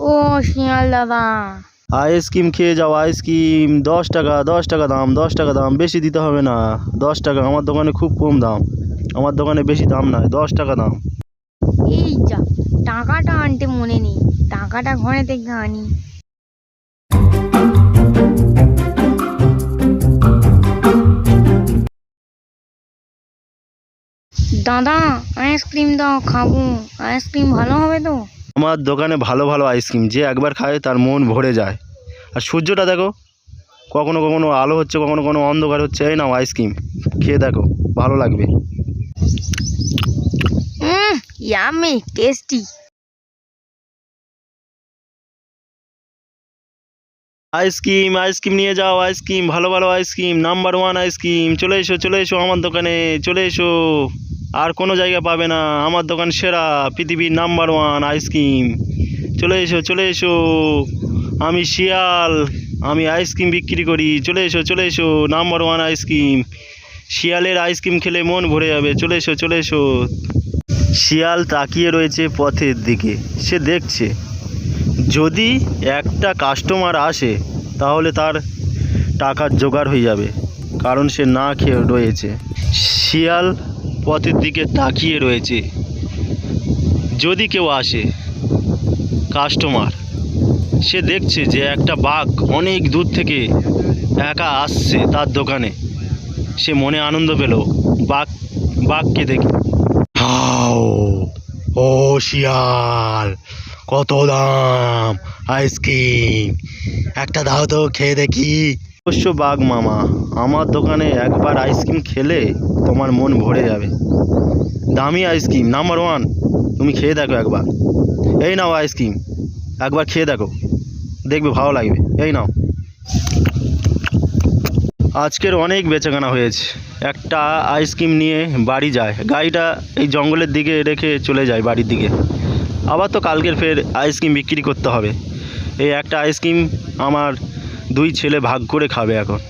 ও শিয়াল দাদা। আইসক্রিম খেয়ে যাও আইসক্রিম। দশ টাকা দশ টাকা দাম দশ টাকা দাম। বেশি দিতে হবে না। দশ টাকা আমার দোকানে খুব কম দাম। আমার দোকানে বেশি দাম নয় দশ টাকা দাম। এই যা টাকাটা আনতে মনে নেই। টাকাটা ঘরে থেকে আনি। দাদা আইসক্রিম দাও খাব। আইসক্রিম ভালো হবে তো? আমার দোকানে ভালো ভালো আইসক্রিম যে একবার খায় তার মন ভরে যায়। আর সূর্যটা দেখো কখনো কখনো আলো হচ্ছে কখনো কখনো অন্ধকার হচ্ছে এই নাও আইসক্রিম খেয়ে দেখো ভালো লাগবে। ইয়ামি টেস্টি আইসক্রিম আইসক্রিম নিয়ে যাও আইসক্রিম ভালো ভালো আইসক্রিম নাম্বার ওয়ান আইসক্রিম চলে এসো চলে এসো আমার দোকানে চলে এসো। আর কোনো জায়গা পাবে না। আমার দোকান সেরা, পৃথিবীর নাম্বার ওয়ান আইসক্রিম চলে এসো চলে এসো। আমি শিয়াল, আমি আইসক্রিম বিক্রি করি। চলে এসো চলে এসো নাম্বার ওয়ান আইসক্রিম শিয়ালের আইসক্রিম খেলে মন ভরে যাবে। চলে এসো চলে এসো। শিয়াল তাকিয়ে রয়েছে পথের দিকে। সে দেখছে, যদি একটা কাস্টমার আসে, তাহলে তার টাকার জোগাড় হয়ে যাবে। কারণ সে না খেয়ে রয়েছে। শিয়াল পথের দিকে তাকিয়ে রয়েছে। যদি কেউ আসে কাস্টমার সে দেখছে যে একটা বাঘ অনেক দূর থেকে একা আসছে তার দোকানে। সে মনে আনন্দ পেল বাঘ, বাঘকে দেখে। হাও, ও শিয়াল, কত দাম, আইসক্রিম। একটা দাও তো, খেয়ে দেখি। অবশ্য বাঘ মামা, আমার দোকানে একবার আইসক্রিম খেলে তোমার মন ভরে যাবে। দামি আইসক্রিম, নাম্বার ওয়ান, তুমি খেয়ে দেখো একবার। এই নাও আইসক্রিম, একবার খেয়ে দেখো, দেখবে ভালো লাগবে। এই নাও। আজকের অনেক বেচাকেনা হয়েছে। একটা আইসক্রিম নিয়ে বাড়ি যায়, গাড়িটা এই জঙ্গলের দিকে রেখে চলে যায় বাড়ির দিকে। আবার তো কালকের ফের আইসক্রিম বিক্রি করতে হবে। এই একটা আইসক্রিম আমার দুই ছেলে ভাগ করে খাবে এখন।